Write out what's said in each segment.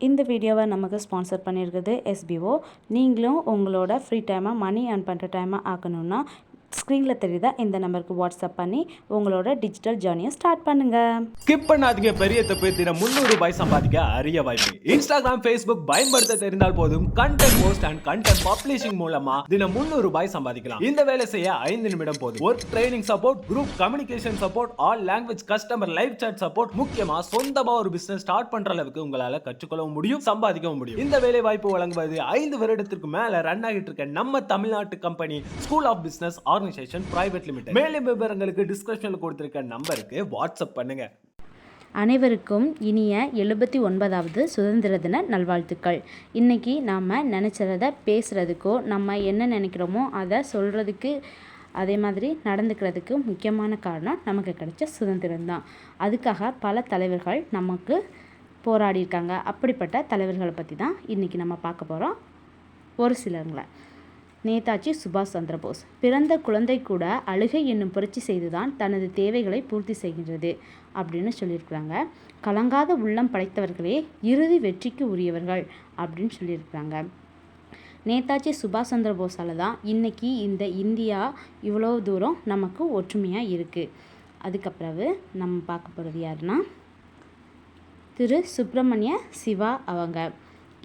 இந்த வீடியோவை நமக்கு ஸ்பான்சர் பண்ணியிருக்குது எஸ்பிஓ நீங்களும் உங்களோட ஃப்ரீ டைமாக மணி ஏர்ன் பண்ணுற டைமாக ஆக்கணும்னா ஸ்க்ரீனில் தெரியுதா? இந்த நம்பருக்கு வாட்ஸ்அப் பண்ணி உங்களோட டிஜிட்டல் ஜேர்னியை ஸ்டார்ட் பண்ணுங்க. ஸ்கிப் பண்ணாதீங்க பெரிய தப்பு. தினம் முந்நூறு ரூபாய் சம்பாதிக்க அரிய வாய்ப்பு. இன்ஸ்டாகிராம் ஃபேஸ்புக் பயன்படுத்த தெரிந்தால் போதும் content post and content publishing மூலமா தினம் முந்நூறு ரூபாய் சம்பாதிக்கலாம். இந்த வேலை செய்ய ஐந்து நிமிடம் போதும். Work training support group communication support all language customer live chat support முக்கியமா சொந்தமா ஒரு பிசினஸ் ஸ்டார்ட் பண்ற அளவுக்கு உங்களால கற்றுக்கொள்ளவும் முடியும் சம்பாதிக்கவும் முடியும். இந்த வேலை வாய்ப்பு வழங்குவது ஐந்து வருடத்திற்கு மேல ரன் ஆகிட்டு இருக்க நம்ம தமிழ்நாட்டு company school of business organisation private limited மேலும் விவரங்களுக்கு டிஸ்கிரிப்ஷனில் கொடுத்துருக்க நம்பருக்கு வாட்ஸ்அப் பண்ணுங்க. அனைவருக்கும் இனிய எழுபத்தி ஒன்பதாவது சுதந்திர தின நல்வாழ்த்துக்கள். இன்றைக்கி நாம் நினச்சத பேசுகிறதுக்கோ நம்ம என்ன நினைக்கிறோமோ அதை சொல்கிறதுக்கு அதே மாதிரி நடந்துக்கிறதுக்கு முக்கியமான காரணம் நமக்கு கிடைச்ச சுதந்திரம் தான். அதுக்காக பல தலைவர்கள் நமக்கு போராடியிருக்காங்க அப்படிப்பட்ட தலைவர்களை பற்றி தான் இன்றைக்கி நம்ம பார்க்க போகிறோம் ஒரு சிலருங்களை. நேதாஜி சுபாஷ் சந்திரபோஸ். பிறந்த குழந்தை கூட அழுகை என்னும் புரட்சி செய்துதான் தனது தேவைகளை பூர்த்தி செய்கின்றது அப்படின்னு சொல்லியிருக்கிறாங்க. கலங்காத உள்ளம் படைத்தவர்களே இறுதி வெற்றிக்கு உரியவர்கள் அப்படின்னு சொல்லியிருக்கிறாங்க. நேதாஜி சுபாஷ் சந்திர போஸால் தான் இன்றைக்கி இந்த இந்தியா இவ்வளோ தூரம் நமக்கு ஒற்றுமையாக இருக்குது அதுக்கப்பிறகு நம்ம பார்க்க போகிறது யாருன்னா திரு சுப்பிரமணிய சிவா அவங்க.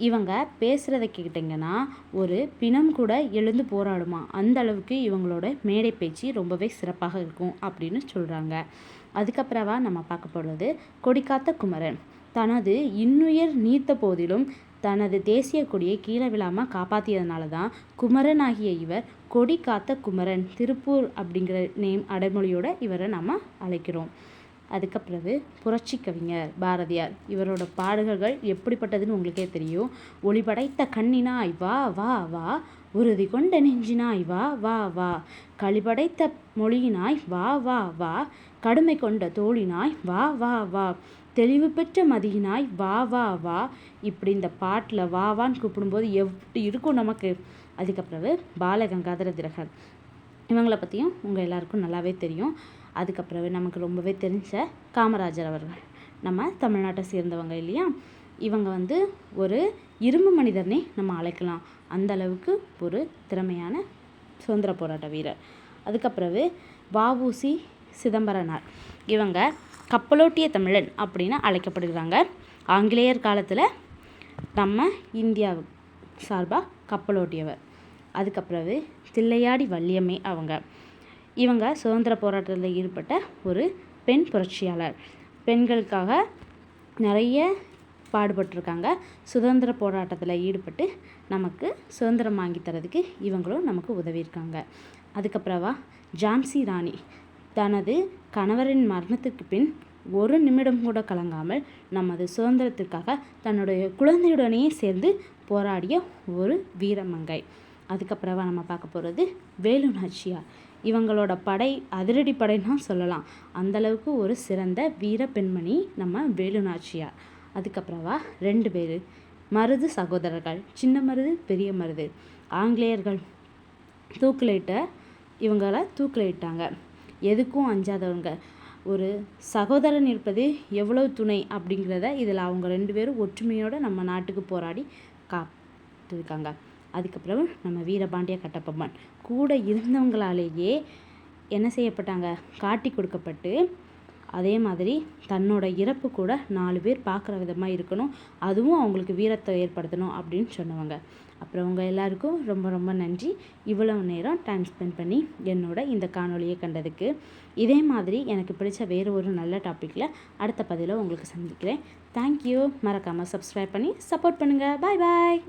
இவங்க பேசுகிறத கேட்டிங்கன்னா ஒரு பிணம் கூட எழுந்து போராடுமா? அந்த அளவுக்கு இவங்களோட மேடை பேச்சு ரொம்பவே சிறப்பாக இருக்கும் அப்படின்னு சொல்கிறாங்க அதுக்கப்புறமா நம்ம பார்க்க போகிறது கொடிக்காத்த குமரன். தனது இன்னுயிர் நீத்த போதிலும் தனது தேசிய கொடியை கீழே விழாமல் காப்பாற்றியதுனால தான் குமரன் ஆகிய இவர் கொடி காத்த குமரன் திருப்பூர் அப்படிங்கிற நேம் அடைமொழியோட இவரை நம்ம அழைக்கிறோம். அதுக்கப்பிறகு புரட்சி கவிஞர் பாரதியார் இவரோட பாடல்கள் எப்படிப்பட்டதுன்னு உங்களுக்கே தெரியும் ஒளிபடைத்த கண்ணினாய் வா வா வா உறுதி கொண்ட நெஞ்சினாய் வா வா வா களிபடைத்த மொழியினாய் வா வா வா கடுமை கொண்ட தோழினாய் வா வா வா தெளிவு பெற்ற மதியினாய் வா வா வா இப்படி இந்த பாட்டில் வா வான்னு கூப்பிடும்போது எப்படி இருக்கும் நமக்கு அதுக்கப்புறவு பாலகங்காதர திலகர் இவங்களை பற்றியும் உங்கள் எல்லாருக்கும் நல்லாவே தெரியும் அதுக்கப்புறம் நமக்கு ரொம்பவே தெரிஞ்ச காமராஜர் அவர்கள். நம்ம தமிழ்நாட்டை சேர்ந்தவங்க இல்லையா? இவங்க வந்து ஒரு இரும்பு மனிதர்னே நம்ம அழைக்கலாம். அந்த அளவுக்கு ஒரு திறமையான சுதந்திர போராட்ட வீரர். அதுக்கப்புறவு வஉசி சிதம்பரனார். இவங்க கப்பலோட்டிய தமிழன் அப்படின்னு அழைக்கப்படுகிறாங்க. ஆங்கிலேயர் காலத்தில் நம்ம இந்தியா சார்பாக கப்பலோட்டியவர். அதுக்கப்புறவு தில்லையாடி வள்ளியம்மை அவங்க. இவங்க சுதந்திர போராட்டத்தில் ஈடுபட்ட ஒரு பெண் புரட்சியாளர். பெண்களுக்காக நிறைய பாடுபட்டிருக்காங்க. சுதந்திர போராட்டத்தில் ஈடுபட்டு நமக்கு சுதந்திரம் வாங்கி தரதுக்கு இவங்களும் நமக்கு உதவியிருக்காங்க. அதுக்கப்புறவா ஜான்சி ராணி தனது கணவரின் மரணத்துக்கு பின் ஒரு நிமிடம் கூட கலங்காமல் நமது சுதந்திரத்திற்காக தன்னுடைய குழந்தையுடனே சேர்ந்து போராடிய ஒரு வீரமங்கை. அதுக்கப்புறவா நம்ம பார்க்க போகிறது வேலு நாச்சியார் இவங்களோட படை அதிரடி படைன்னா சொல்லலாம். அந்தளவுக்கு ஒரு சிறந்த வீர பெண்மணி நம்ம வேலு நாச்சியார் அதுக்கப்புறமா ரெண்டு பேர். மருது சகோதரர்கள். சின்ன மருது பெரிய மருது. ஆங்கிலேயர்கள். தூக்கிலிட்ட இவங்களை தூக்கிலிட்டாங்க. எதுக்கும் அஞ்சாதவங்க. ஒரு சகோதரன் இருப்பது எவ்வளோ துணை அப்படிங்கிறத இதில் அவங்க ரெண்டு பேரும் ஒற்றுமையோடு நம்ம நாட்டுக்கு போராடி காத்திருக்காங்க. அதுக்கப்புறம் நம்ம வீரபாண்டிய கட்டபொம்மன் கூட இருந்தவங்களாலேயே என்ன செய்யப்பட்டாங்க? காட்டி கொடுக்கப்பட்டு அதே மாதிரி தன்னோட இறப்பு கூட நாலு பேர் பார்க்குற விதமாக இருக்கணும். அதுவும் அவங்களுக்கு வீரத்தை ஏற்படுத்தணும் அப்படின்னு சொன்னவங்க. அப்புறம் உங்கள் எல்லாருக்கும் ரொம்ப ரொம்ப நன்றி. இவ்வளவு நேரம் டைம் ஸ்பெண்ட் பண்ணி என்னோட இந்த காணொலியை கண்டதுக்கு. இதே மாதிரி எனக்கு பிடிச்ச வேறு ஒரு நல்ல டாப்பிக்கில் அடுத்த பதிவில் உங்களுக்கு சந்திக்கிறேன். தேங்க்யூ மறக்காமல் சப்ஸ்கிரைப் பண்ணி சப்போர்ட் பண்ணுங்கள் பாய் பாய்